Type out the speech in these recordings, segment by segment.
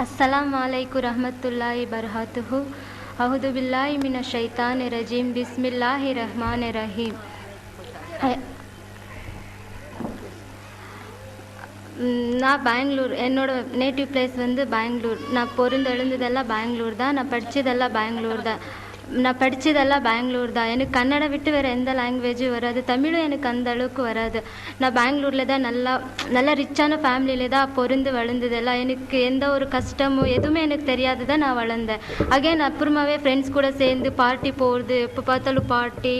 அஸ்லாம் வலைக்கு ரஹமத்துல்லாஹி பர்ஹாத்துஹு அஹுது பில்லாஹி மின ஷைத்தான் ரஜீம் பிஸ்மில்லாஹி ரஹ்மான் ரஹீம் நான் பெங்களூர் என்னோட நேட்டிவ் பிளேஸ் வந்து பெங்களூர் நான் பிறந்தெழுந்ததெல்லாம் பெங்களூர் தான். நான் படித்ததெல்லாம் பெங்களூர் தான். நான் படித்ததெல்லாம் பெங்களூர் தான். எனக்கு கன்னடம் விட்டு வேறு எந்த லாங்குவேஜும் வராது. தமிழும் எனக்கு அந்த அளவுக்கு வராது. நான் பெங்களூரில் தான் நல்லா நல்லா ரிச்சான ஃபேமிலியில தான் பொருந்து வளர்ந்ததெல்லாம் எனக்கு எந்த ஒரு கஷ்டமும் எதுவுமே எனக்கு தெரியாது தான் நான் வளர்ந்தேன். அகைன் அப்புறமாவே ஃப்ரெண்ட்ஸ் கூட சேர்ந்து பார்ட்டி போகிறது எப்போ பார்த்தாலும் பார்ட்டி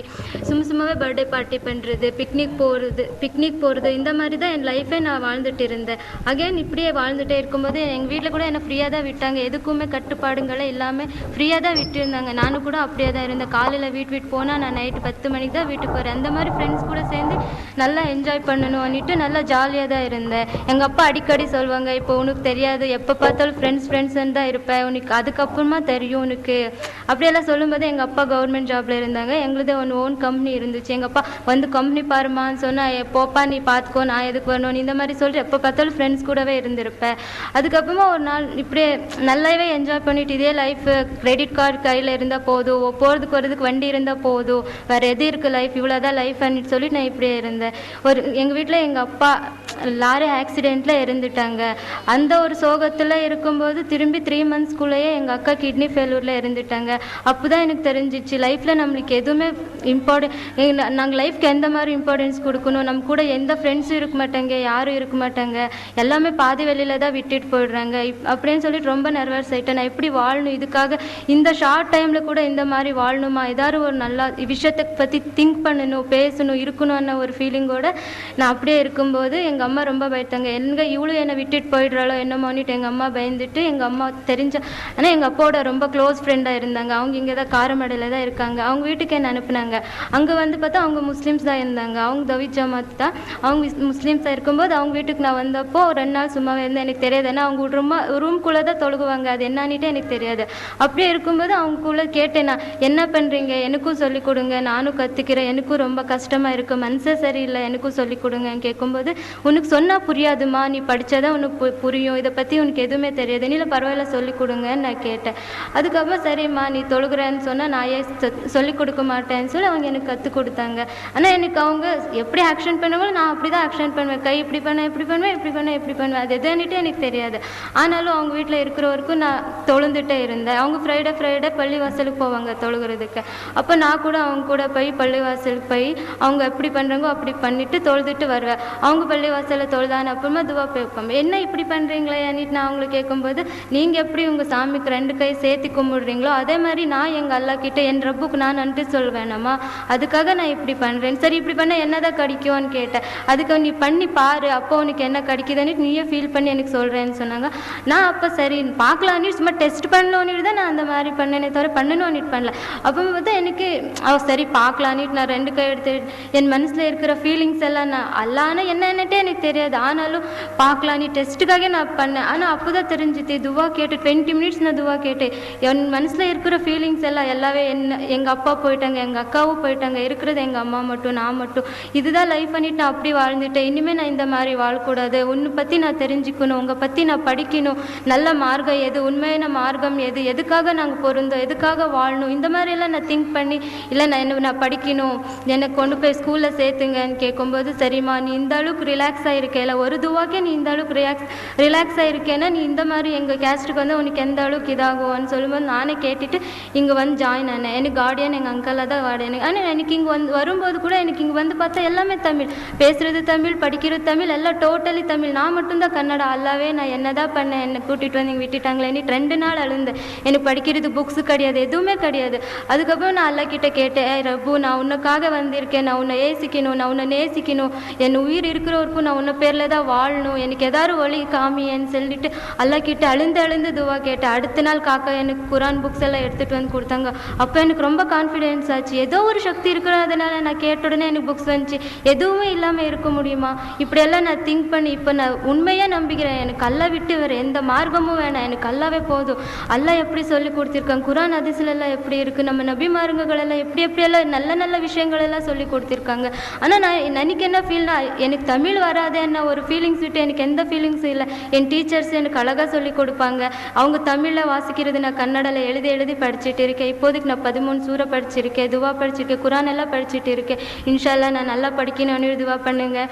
சும்மா சும்மாவே பர்த்டே பார்ட்டி பண்ணுறது பிக்னிக் போகிறது பிக்னிக் போகிறது இந்த மாதிரி தான் என் லைஃபே நான் வாழ்ந்துட்டு இருந்தேன். அகைன் இப்படியே வாழ்ந்துகிட்டே இருக்கும்போது எங்கள் வீட்டில் கூட என்னை ஃப்ரீயாக தான் விட்டாங்க. எதுக்குமே கட்டுப்பாடுங்களே இல்லாமல் ஃப்ரீயாக தான் விட்டுருந்தாங்க. நானும் கூட அப்படியே தான் இருந்தேன். காலையில் வீட்டு வீட்டு போனால் நான் நைட்டு பத்து மணிக்கு தான் வீட்டுக்கு போகிறேன் அந்த மாதிரி ஃப்ரெண்ட்ஸ் கூட சேர்ந்து நல்லா என்ஜாய் பண்ணணும்னுட்டு நல்லா ஜாலியாக தான் இருந்தேன். எங்கள் அப்பா அடிக்கடி சொல்லுவாங்க இப்போ உனக்கு தெரியாது. எப்போ பார்த்தாலும் ஃப்ரெண்ட்ஸ் ஃப்ரெண்ட்ஸ்ன்னு தான் இருப்பேன் உனக்கு அதுக்கப்புறமா தெரியும் உனக்கு. அப்படியெல்லாம் சொல்லும்போது எங்கள் அப்பா கவர்மெண்ட் ஜாப்ல இருந்தாங்க. எங்களுதே ஒன்று ஓன் கம்பெனி இருந்துச்சு. எங்கள் அப்பா வந்து கம்பெனி பாருமான்னு சொன்னால் போப்பா நீ பார்த்துக்கோ நான் எதுக்கு வரணும் நீ இந்த மாதிரி சொல்லிட்டு எப்போ பார்த்தாலும் ஃப்ரெண்ட்ஸ் கூடவே இருந்திருப்பேன் அதுக்கப்புறமா ஒரு நாள் இப்படியே நல்லாவே என்ஜாய் பண்ணிட்டு இதே லைஃப் கிரெடிட் கார்டு கையில் இருந்தால் போதும். போகிறதுக்கு வரதுக்கு வண்டி இருந்தால் போதும் வேறு எது இருக்குது லைஃப் இவ்வளோதான் லைஃப் சொல்லிட்டு சொல்லி நான் இப்படியே இருந்தேன். ஒரு எங்கள் வீட்டில் எங்கள் அப்பா லாரி ஆக்சிடெண்ட்டில் இறந்துட்டாங்க. அந்த ஒரு சோகத்தில் இருக்கும்போது திரும்பி த்ரீ மந்த்ஸ்க்குள்ளேயே எங்கள் அக்கா கிட்னி ஃபெயிலூரில் இறந்துட்டாங்க. அப்போ தான் எனக்கு தெரிஞ்சிச்சு லைஃப்பில் நம்மளுக்கு எதுவுமே இம்பார்ட்டன் நாங்கள் லைஃப்க்கு எந்த மாதிரி இம்பார்ட்டன்ஸ் கொடுக்கணும்? நம்ம கூட எந்த ஃப்ரெண்ட்ஸும் இருக்க மாட்டாங்க யாரும் இருக்க மாட்டாங்க. எல்லாமே பாதி வெளியில் தான் விட்டுட்டு போயிடுறாங்க. இப் அப்படின்னு சொல்லிட்டு ரொம்ப நர்வஸ் ஆகிட்டேன் நான் எப்படி வாழணும்? இதுக்காக இந்த ஷார்ட் டைமில் கூட இந்த மாதிரி வாழணுமா? ஏதாவது ஒரு நல்லா விஷயத்தை பற்றி திங்க் பண்ணணும் பேசணும் இருக்கணும்னு ஒரு ஃபீலிங்கோட நான் அப்படியே இருக்கும்போது எங்கள் அம்மா ரொம்ப பயத்தாங்க எங்கே இவ்வளோ என்னை விட்டுட்டு போயிடுறாளோ என்னமோன்னுட்டு எங்கள் அம்மா பயந்துட்டு எங்கள் அம்மா தெரிஞ்ச ஆனால் எங்கள் அப்பாவோட ரொம்ப க்ளோஸ் ஃப்ரெண்டாக இருந்தாங்க. அவங்க இங்கே தான் காரமடையில் தான் இருக்காங்க. அவங்க வீட்டுக்கு என்ன அனுப்புனாங்க. அங்கே வந்து பார்த்தா அவங்க முஸ்லீம்ஸ் தான் இருந்தாங்க. அவங்க தவித் ஜமாத் தான். அவங்க முஸ்லீம்ஸாக இருக்கும்போது அவங்க வீட்டுக்கு நான் வந்தப்போ ரெண்டு நாள் சும்மாவே இருந்தேன். எனக்கு தெரியாது. ஏன்னா அவங்க ரூமா ரூம்குள்ளே தான் தொழுகுவாங்க. அது என்னன்னுட்டு எனக்கு தெரியாது. அப்படியே இருக்கும்போது அவங்கக்குள்ளே கேட்டேன். நான் என்ன பண்ணுறீங்க எனக்கும் சொல்லிக் கொடுங்க. நானும் கற்றுக்கிறேன் எனக்கும் ரொம்ப கஷ்டமாக இருக்குது மனசே சரியில்லை. எனக்கும் சொல்லிக் கொடுங்கன்னு கேட்கும்போது உனக்கு சொன்னால் புரியாதுமா. நீ படித்தாதான் உனக்கு பு- புரியும். இதை பற்றி உனக்கு எதுவுமே தெரியாது. நீல பரவாயில்ல சொல்லிக் கொடுங்கன்னு நான் கேட்டேன். அதுக்கப்புறம் சரிம்மா நீ தொழுகிறேன்னு சொன்னால் நான் ஏன் சொல்லிக் கொடுக்க மாட்டேன்னு சொல்லி அவங்க எனக்கு கற்றுக் கொடுத்தாங்க. ஆனால் எனக்கு அவங்க எப்படி ஆக்ஷன் பண்ணுவாங்களோ நான் அப்படி தான் ஆக்ஷன் பண்ணுவேன். கை இப்படி பண்ண இப்படி பண்ணுவேன் இப்படி பண்ண இப்படி பண்ணுவேன். அது எதுன்னுட்டு எனக்கு தெரியாது. ஆனாலும் அவங்க வீட்டில் இருக்கிற வரைக்கும் நான் தொழுந்துட்டே இருந்தேன். அவங்க ஃப்ரைடே ஃப்ரைடே பள்ளி வாசலுக்கு போவாங்க. தொழுகிறதுக்கு. அப்போ நான் கூட அவங்க கூட போய் பள்ளிவாசலுக்கு போய் அவங்க எப்படி பண்ணுறாங்களோ அப்படி பண்ணிட்டு தொழுதுட்டு வருவேன். அவங்க பள்ளிவாசலில் தொழுதான அப்புறமா துவா போய்ப்போம் என்ன இப்படி பண்ணுறீங்களே அன்னிட்டு நான் அவங்களுக்கு கேட்கும்போது நீங்கள் எப்படி உங்கள் சாமிக்கு ரெண்டு கை சேர்த்து கும்பிடுறீங்களோ அதே மாதிரி நான் எங்கள் அல்லா கிட்ட என் ரப்புக்கு நான் நன்றி சொல்வேனம்மா. அதுக்காக நான் இப்படி பண்ணுறேன் சரி இப்படி பண்ணால் என்னதான் கிடைக்கும்னு கேட்டேன். அதுக்கு நீ பண்ணி பாரு. அப்போ உனக்கு என்ன கிடைக்குதுன்னு நீயே ஃபீல் பண்ணி எனக்கு சொல்கிறேன்னு சொன்னாங்க. நான் அப்போ சரி பார்க்கலான்னு சும்மா டெஸ்ட் பண்ணணுன்னு தான் நான் அந்த மாதிரி பண்ணேனே தவிர பண்ணணும்னு பண்ணல. அப்போ பார்த்தா எனக்கு அவ சரி பார்க்கலான்னு நான் ரெண்டு கை எடுத்து என் மனசில் இருக்கிற ஃபீலிங்ஸ் எல்லாம் நான் அல்லான்னு என்னன்னுட்டே எனக்கு தெரியாது. ஆனாலும் பார்க்கலான்னு டெஸ்ட்டுக்காக நான் பண்ணேன் ஆனால் அப்போ தான் தெரிஞ்சுது. துவா கேட்டு டுவெண்ட்டி மினிட்ஸ் நான் துவா கேட்டேன் என் மனசில் இருக்கிற ஃபீலிங்ஸ் எல்லாம் எல்லாமே என்ன எங்கள் அப்பா போயிட்டாங்க எங்கள் அக்காவும் போயிட்டாங்க. இருக்கிறது எங்கள் அம்மா மட்டும் நான் மட்டும். இதுதான் லைஃப் பண்ணிட்டு நான் அப்படி வாழ்ந்துட்டேன். இனிமேல் நான் இந்த மாதிரி வாழக்கூடாது. உன்னை பற்றி நான் தெரிஞ்சுக்கணும். உங்களை பற்றி நான் படிக்கணும். நல்ல மார்க்கம் எது? உண்மையான மார்க்கம் எது? எதுக்காக நாங்கள் பொருந்தோம்? எதுக்காக வாழணும்? இந்த மாதிரியெல்லாம் நான் திங்க் பண்ணி இல்லை நான் என்ன நான் படிக்கணும். என்னை கொண்டு போய் ஸ்கூலில் சேர்த்துங்கன்னு கேட்கும்போது சரிம்மா நீ இந்த அளவுக்கு ரிலாக்ஸ் ஆகிருக்கேல ஒரு துவாக்கே நீ இந்த அளவுக்கு ரிலாக்ஸ் ரிலாக்ஸ் ஆகிருக்கேன்னா நீ இந்த மாதிரி எங்கள் கேஸ்ட்டுக்கு வந்து உனக்கு எந்த அளவுக்கு இதாகும்னு சொல்லும்போது நானே கேட்டுட்டு இங்கே வந்து ஜாயின் ஆனேன். எனக்கு கார்டியன் எங்கள் அங்கிளாக தான் வார்டியன் ஆனால் எனக்கு இங்கே வந்து வரும்போது கூட எனக்கு இங்கே வந்து பார்த்தா எல்லாமே தமிழ். பேசுகிறது தமிழ் படிக்கிறது தமிழ் எல்லாம் டோட்டலி தமிழ். நான் மட்டும்தான் கன்னடா அல்லாவே நான் என்ன தான் பண்ணேன்? என்னை கூட்டிகிட்டு வந்து இங்கே விட்டுட்டாங்களேன்னு ரெண்டு நாள் அழுந்தேன் எனக்கு படிக்கிறது புக்ஸு கிடையாது எதுவுமே கிடையாது. அதுக்கப்புறம் நான் அல்லா கிட்ட கேட்டேன் ஏ ரப்பு நான் உனக்காக வந்திருக்கேன். நான் உன்னை ஏசிக்கணும் நான் உன்னை நேசிக்கணும். என் உயிர் இருக்கிற வரைக்கும் நான் உன்னை பேரில் தான் வாழணும். எனக்கு ஏதாவது ஒளி காமியன்னு சொல்லிட்டு அல்லா கிட்ட அழுந்து அழுந்து துவா கேட்டேன். அடுத்த நாள் காக்கா எனக்கு குரான் புக்ஸ் எல்லாம் எடுத்துகிட்டு வந்து கொடுத்தாங்க. அப்போ எனக்கு ரொம்ப கான்ஃபிடென்ஸ் ஆச்சு. ஏதோ ஒரு சக்தி இருக்கிறதுனால நான் கேட்ட உடனே எனக்கு புக்ஸ் வந்துச்சு. எதுவுமே இல்லாமல் இருக்க முடியுமா? இப்படியெல்லாம் நான் திங்க் பண்ணி இப்போ நான் உண்மையாக நம்பிக்கிறேன். எனக்கு அல்லா விட்டு வேறு எந்த மார்க்கமும் வேணாம். எனக்கு அல்லாவே போதும். அல்லா எப்படி சொல்லி கொடுத்துருக்காங்க? குரான் அதிசலெல்லாம் எப்படி இருக்குது நம்ம நபிமாருங்கள் எல்லாம் எப்படி எப்படியெல்லாம் நல்ல நல்ல விஷயங்கள் எல்லாம் சொல்லி கொடுத்துருக்காங்க. ஆனால் நான் எனக்கு என்ன ஃபீல்னா எனக்கு தமிழ் வராது என்ன ஒரு ஃபீலிங்ஸ் விட்டு எனக்கு எந்த ஃபீலிங்ஸும் இல்லை. என் டீச்சர்ஸ் எனக்கு அழகாக சொல்லி கொடுப்பாங்க. அவங்க தமிழில் வாசிக்கிறது நான் கன்னடாவில் எழுதி எழுதி படிச்சுட்டு இருக்கேன். இப்போதைக்கு நான் பதிமூணு சூறை படிச்சிருக்கேன் துவா படிச்சிருக்கேன் குரான் எல்லாம் படிச்சுட்டு இருக்கேன். இன்ஷால்லா நான் நல்லா படிக்கணும்னு துவா பண்ணுங்கள்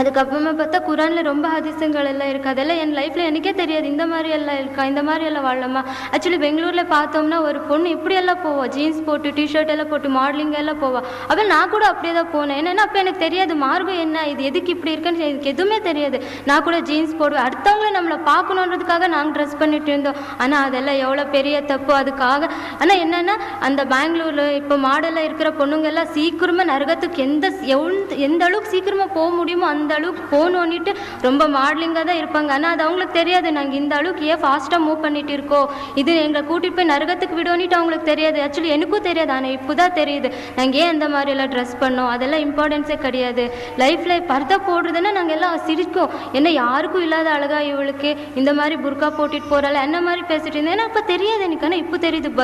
அதுக்கப்புறமா பார்த்தா குரானில் ரொம்ப ஹதிசங்கள் எல்லாம் இருக்குது அதெல்லாம் என் லைஃப்பில் எனக்கே தெரியாது. இந்த மாதிரி எல்லாம் இருக்கா? இந்த மாதிரி எல்லாம் வாழலாமா? ஆக்சுவலி பெங்களூரில் பார்த்தோம்னா ஒரு பொண்ணு இப்படி எல்லாம் போவா. ஜீன்ஸ் போட்டு டிஷர்ட் எல்லாம் போட்டு மாடலிங் எல்லாம் போவா. அப்போ நான் கூட அப்படியே தான் போனேன். என்னென்னா அப்போ எனக்கு தெரியாது மார்க்கம் என்ன இது எதுக்கு இப்படி இருக்குன்னு எனக்கு எதுவுமே தெரியாது. நான் கூட ஜீன்ஸ் போடுவேன். அடுத்தவங்கள நம்மளை பார்க்கணுன்றதுக்காக நாங்கள் ட்ரெஸ் பண்ணிட்டு இருந்தோம். ஆனால் அதெல்லாம் எவ்வளோ பெரிய தப்பு அதுக்காக. ஆனால் என்னென்னா அந்த பெங்களூரில் இப்போ மாடலில் இருக்கிற பொண்ணுங்க எல்லாம் சீக்கிரமாக நரகத்துக்கு எந்த எவ்வளோ எந்த அளவுக்கு சீக்கிரமாக போக முடியுமோ அந்த அளவுக்கு போகணுன்னுட்டு ரொம்ப மாடலிங்காக தான் இருப்பாங்க. ஆனால் அது அவங்களுக்கு தெரியாது. நாங்கள் இந்த அளவுக்கு ஏன் ஃபாஸ்ட்டாக மூவ் பண்ணிட்டு இருக்கோம்? இது எங்களை கூட்டிகிட்டு போய் நரகத்துக்கு விடோன்னுட்டு அவங்களுக்கு தெரியாது. ஆக்சுவலி எனக்கும் தெரியாது. ஆனால் இப்போ தான் தெரியுது. நாங்கள் ஏன் அந்த மாதிரி எல்லாம் ட்ரெஸ் பண்ணோம்? அதெல்லாம் இம்பார்ட்டன்ஸே கிடையாது. லைஃப்பில் பர்தா போடுறதுன்னா நாங்கள் எல்லாம் சிரிக்கும் என்ன யாருக்கும் இல்லாத அழகா இவளுக்கு இந்த மாதிரி புர்கா போட்டுட்டு போகிறாள் என்ன மாதிரி பேசிட்டு இருந்தேன். ஏன்னா அப்போ தெரியாது எனக்கு. ஆனால் இப்போ தெரியுது. ப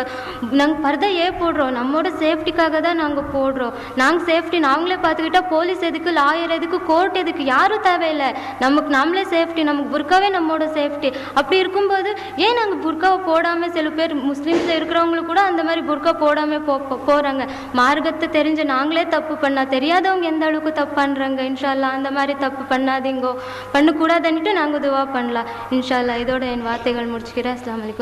நாங்கள் பர்தா ஏன் போடுறோம்? நம்மளோட சேஃப்டிக்காக தான் நாங்கள் போடுறோம். நாங்கள் சேஃப்டி நாங்களே பார்த்துக்கிட்டா போலீஸ் எதுக்கு லாயர் எதுக்கு கோர்ட் எதுக்கு யாரும் தேவையில்லை. நமக்கு நம்மளே சேஃப்டி நமக்கு புர்காவே நம்மளோட சேஃப்டி அப்படி இருக்கும்போது ஏன் நாங்கள் புர்காவை போடாமல் சில பேர் முஸ்லீம்ஸில் இருக்கிறவங்களுக்கு கூட அந்த மாதிரி புர்கா போடாமல் போ போகிறாங்க மார்க்கத்தை தெரிஞ்ச நாங்களே தப்பு பண்ணால் தெரியாதவங்க எந்த அளவுக்கு தப்பு பண்ணுறாங்க இன்ஷால்லா அந்த மாதிரி தப்பு பண்ணாதீங்கோ. பண்ணக்கூடாதுன்னுட்டு நாங்கள் துவா பண்ணலாம். இன்ஷால்லா இதோட என் வார்த்தைகள் முடிச்சுக்கிறேன். அஸ்லாம் அலைக்கும்